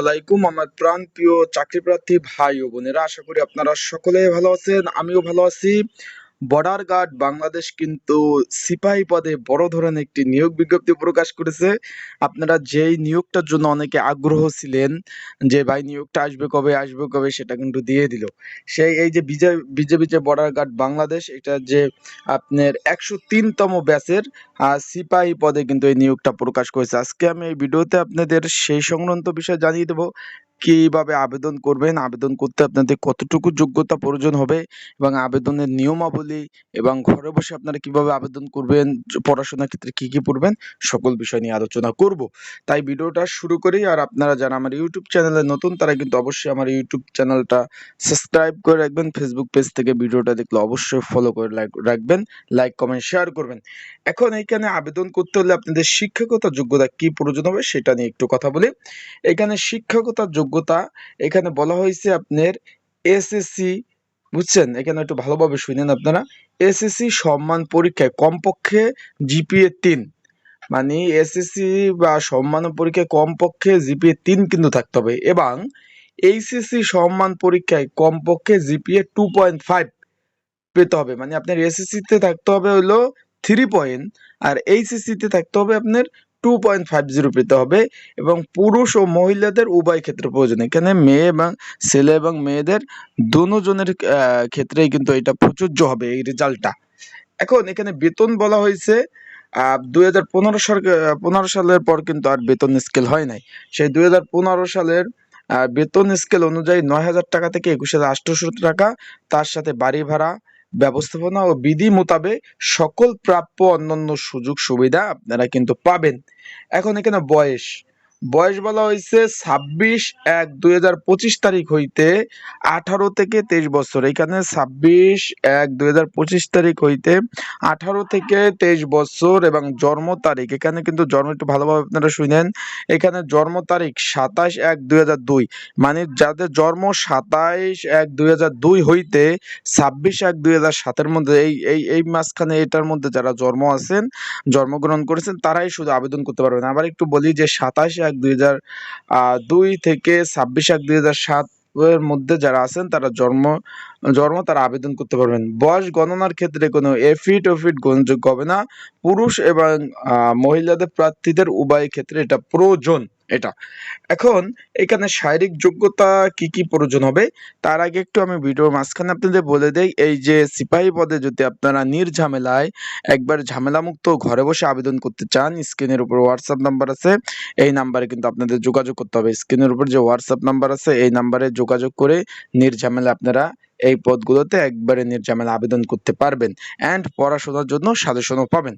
আলাইকুম, আমার প্রাণ প্রিয় চাকরি প্রার্থী ভাই ও বোনেরা, আশা করি আপনারা সকলে ভালো আছেন, আমিও ভালো আছি। বর্ডার গার্ড বাংলাদেশ কিন্তু সিপাহী পদে বড় ধরনের একটি নিয়োগ বিজ্ঞপ্তি প্রকাশ করেছে। আপনারা যেই নিয়োগটার জন্য অনেকে আগ্রহ ছিলেন যে, ভাই, নিয়োগটা আসবে কবে আসবে কবে? সেটা কিন্তু দিয়ে দিল। সেই, এই যে বিজে বিজেপি যে বর্ডার গার্ড বাংলাদেশ এটা যে আপনার একশো তিনতম ব্যাচের সিপাহী পদে কিন্তু এই নিয়োগটা প্রকাশ করেছে। আজকে আমি এই ভিডিওতে আপনাদের সেই সংক্রান্ত বিষয়ে জানিয়ে দেবো। কীভাবে আবেদন করবেন? আবেদন করতে আপনাদের কতটুকু যোগ্যতা প্রয়োজন হবে? এবং আবেদনের নিয়মাবলী এবং ঘরে বসে আপনারা কীভাবে আবেদন করবেন? পড়াশোনার ক্ষেত্রে কি কি পড়বেন? সকল বিষয় নিয়ে আলোচনা করব। তাই ভিডিওটা শুরু করি। আর আপনারা যারা আমার ইউটিউব চ্যানেলে নতুন, তারা কিন্তু অবশ্যই আমার ইউটিউব চ্যানেলটা সাবস্ক্রাইব করে রাখবেন। ফেসবুক পেজ থেকে ভিডিওটা দেখলে অবশ্যই ফলো করে লাইক- রাখবেন। লাইক কমেন্ট শেয়ার করবেন। এখন এইখানে আবেদন করতে হলে আপনাদের শিক্ষাগত যোগ্যতা কি প্রয়োজন হবে সেটা নিয়ে একটু কথা বলি। এখানে শিক্ষাগত যোগ্যতা। এখানে বলা হয়েছে আপনার এসএসসি বুঝছেন? এখানে একটু ভালোভাবে শুনেন আপনারা। এসএসসি সম্মান পরীক্ষায় কমপক্ষে জিপিএ তিন। মানে এসএসসি বা সম্মান পরীক্ষায় কমপক্ষে জিপিএ তিন কিন্তু থাকতে হবে। এবং এইচএসসি সম্মান পরীক্ষায় কমপক্ষে জিপিএ টু পয়েন্ট ফাইভ পেতে হবে। মানে আপনার এসএসসিতে থাকতে হবে হলো থ্রি পয়েন্ট আর এইচএসসি তে থাকতে হবে আপনার টু পয়েন্ট ফাইভ জিরো পেতে হবে এবং পুরুষ ও মহিলাদের উভয় ক্ষেত্রে প্রয়োজন। এখানে মেয়ে এবং ছেলে এবং মেয়েদের দুজনের ক্ষেত্রেই কিন্তু এটা প্রযোজ্য হবে এই রেজাল্টটা এখন এখানে বেতন বলা হয়েছে দুই হাজার পনেরো পনেরো সালের পর কিন্তু আর বেতন স্কেল হয় নাই। সেই দুই হাজার পনেরো সালের বেতন স্কেল অনুযায়ী নয় হাজার টাকা থেকে একুশ হাজার আটশোশো টাকা, তার সাথে বাড়ি ভাড়া ব্যবস্থাপনা ও বিধি মোতাবেক সকল প্রাপ্য অন্যান্য সুযোগ সুবিধা আপনারা কিন্তু পাবেন। এখন এখানে বয়স। বয়স বলা হয়েছে ছাব্বিশ এক দুই হাজার পঁচিশ তারিখ হইতে আঠারো থেকে তেইশ বছর। এখানে ছাব্বিশ এক দুই হাজার পঁচিশ তারিখ হইতে আঠারো থেকে তেইশ বছর এবং জন্ম তারিখ। এখানে কিন্তু জন্ম একটু ভালোভাবে আপনারা শুনেন। এখানে জন্ম তারিখ সাতাশ এক দুই হাজার দুই। মানে যাদের জন্ম সাতাইশ এক দুই হাজার দুই হইতে ছাব্বিশ এক দুই হাজার সাতের মধ্যে, এই এই এই মাঝখানে এটার মধ্যে যারা জন্ম আছেন, জন্মগ্রহণ করেছেন, তারাই শুধু আবেদন করতে পারবেন। আবার একটু বলি যে সাতাশ এক দুই হাজার দুই থেকে ছাব্বিশ এক দুই হাজার সাত এর মধ্যে যারা আছেন, তারা জন্ম জন্ম তারা আবেদন করতে পারবেন। বয়স গণনার ক্ষেত্রে কোনো এফিট ওফিট গ্রহণযোগ্য হবে না। পুরুষ এবং মহিলাদের প্রার্থীদের উভয় ক্ষেত্রে এটা প্রয়োজন। এটা। এখন এখানে শারীরিক যোগ্যতা কি কি প্রয়োজন হবে, তার আগে একটু আমি ভিডিওর মাঝখানে আপনাদের বলে দেই, এই যে সিপাহী পদে যদি আপনারা নির্ঝামেলায় একবার ঝামেলামুক্ত ঘরে বসে আবেদন করতে চান, স্ক্রিনের উপর হোয়াটসঅ্যাপ নাম্বার আছে, এই নাম্বারে কিন্তু আপনাদের যোগাযোগ করতে হবে। স্ক্রিনের উপর যে হোয়াটসঅ্যাপ নাম্বার আছে, এই নাম্বারে যোগাযোগ করে নির্ঝামেলা আপনারা এই পদগুলোতে একবারে নির্ঝামেলা আবেদন করতে পারবেন। অ্যান্ড পড়াশোনার জন্য সাজেশনও পাবেন।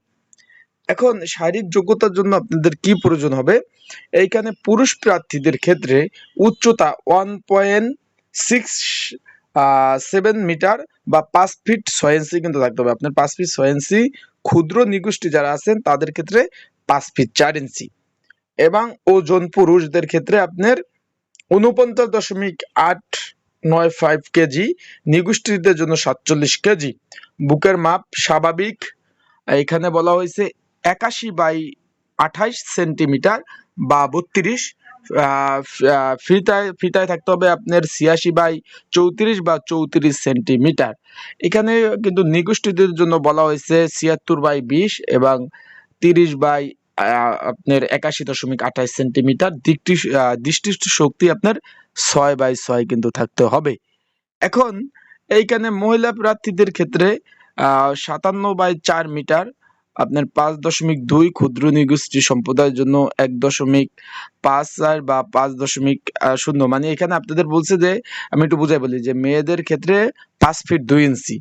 এখন শারীরিক যোগ্যতার জন্য আপনাদের কি প্রয়োজন হবে? এইখানে পুরুষ প্রার্থীদের ক্ষেত্রে উচ্চতা one point six seven metre বা পাঁচ ফিট ছয় ইঞ্চি কিন্তু থাকতে হবে। আপনার পাঁচ ফিট ছয় ইঞ্চি ক্ষুদ্র নিগোষ্ঠী যারা আছেন, তাদের ক্ষেত্রে পাঁচ ফিট চার ইঞ্চি এবং ওজন পুরুষদের ক্ষেত্রে আপনার উনপঞ্চাশ দশমিক আট নয় ফাইভ কেজি নিগোষ্ঠীদের জন্য সাতচল্লিশ কেজি বুকের মাপ স্বাভাবিক। এখানে বলা হয়েছে একাশি বাই আঠাইশ সেন্টিমিটার বা বত্রিশ ফিতায় ফিতায় থাকতে হবে আপনার ছিয়াশি বাই চৌত্রিশ বা চৌত্রিশ সেন্টিমিটার। এখানে কিন্তু নিগোষ্ঠীদের জন্য বলা হয়েছে ছিয়াত্তর বাই বিশ এবং তিরিশ বাই আপনার একাশি দশমিক আঠাশ সেন্টিমিটার। আহ, দৃষ্টি শক্তি আপনার ছয় বাই ছয় কিন্তু থাকতে হবে। এখন এইখানে মহিলা প্রার্থীদের ক্ষেত্রে সাতান্ন বাই চার মিটার আপনার পাঁচ দশমিক দুই ক্ষুদ্র নিগোষ্ঠী সম্প্রদায়ের জন্য এক দশমিক পাঁচ চার বা পাঁচ দশমিক শূন্য। মানে এখানে আপনাদের বলছে যে, আমি একটু বুঝাই বলি যে মেয়েদের ক্ষেত্রে পাঁচ ফিট দুই ইঞ্চি।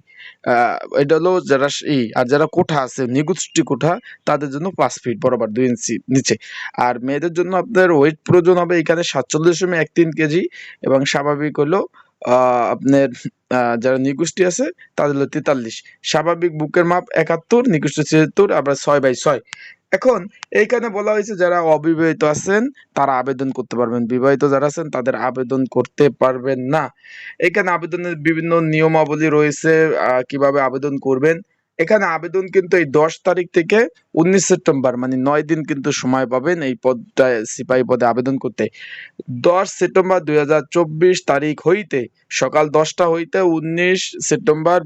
এটা হলো যারা ই, আর যারা কোঠা আছে, নিগোষ্ঠী কোঠা, তাদের জন্য পাঁচ ফিট বরাবর দুই ইঞ্চি নিচে। আর মেয়েদের জন্য আপনার ওয়েট প্রয়োজন হবে এখানে সাতচল্লিশ দশমিক এক তিন কেজি এবং স্বাভাবিক হলো আপনার যারা নিকুষ্টি আছে, তাদের হলো তেতাল্লিশ। স্বাভাবিক বুকের মাপ একাত্তর, নিকুষ্ট ছিয়াত্তর, আবার ছয় বাই ছয়। এখন, এইখানে বলা হয়েছে যারা অবিবাহিত আছেন, তারা আবেদন করতে পারবেন। বিবাহিত যারা আছেন, তাদের আবেদন করতে পারবেন না। এখানে আবেদনের বিভিন্ন নিয়মাবলী রয়েছে কীভাবে আবেদন করবেন। এখানে আবেদন কিন্তু এই দশ তারিখ থেকে উনিশ সেপ্টেম্বর মানে নয় দিন কিন্তু সময় পাবেন এই পদটায় সিপাহী পদে আবেদন করতে। দশ সেপ্টেম্বর দুই তারিখ হইতে, সকাল দশটা হইতে উনিশ সেপ্টেম্বর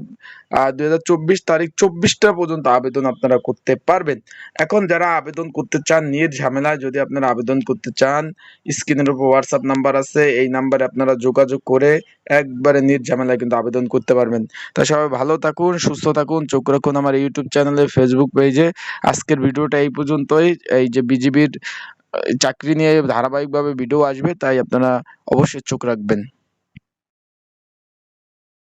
তারিখ চব্বিশটা পর্যন্ত আবেদন আপনারা করতে পারবেন। এখন যারা আবেদন করতে চান, নিয়ে ঝামেলায় যদি আপনারা আবেদন করতে চান, স্ক্রিনের উপর হোয়াটসঅ্যাপ নাম্বার আছে, এই নাম্বারে আপনারা যোগাযোগ করে একবারে নির্ঝামেলায় কিন্তু আবেদন করতে পারবেন। তা সবাই ভালো থাকুন, সুস্থ থাকুন, চোখ আমার ইউটিউব চ্যানেলে ফেসবুক পেজে আজকের ভিডিওটা এই পর্যন্তই। এই যে বিজিবির চাকরি নিয়ে ধারাবাহিকভাবে ভিডিও আসবে, তাই আপনারা অবশ্যই চোখ রাখবেন।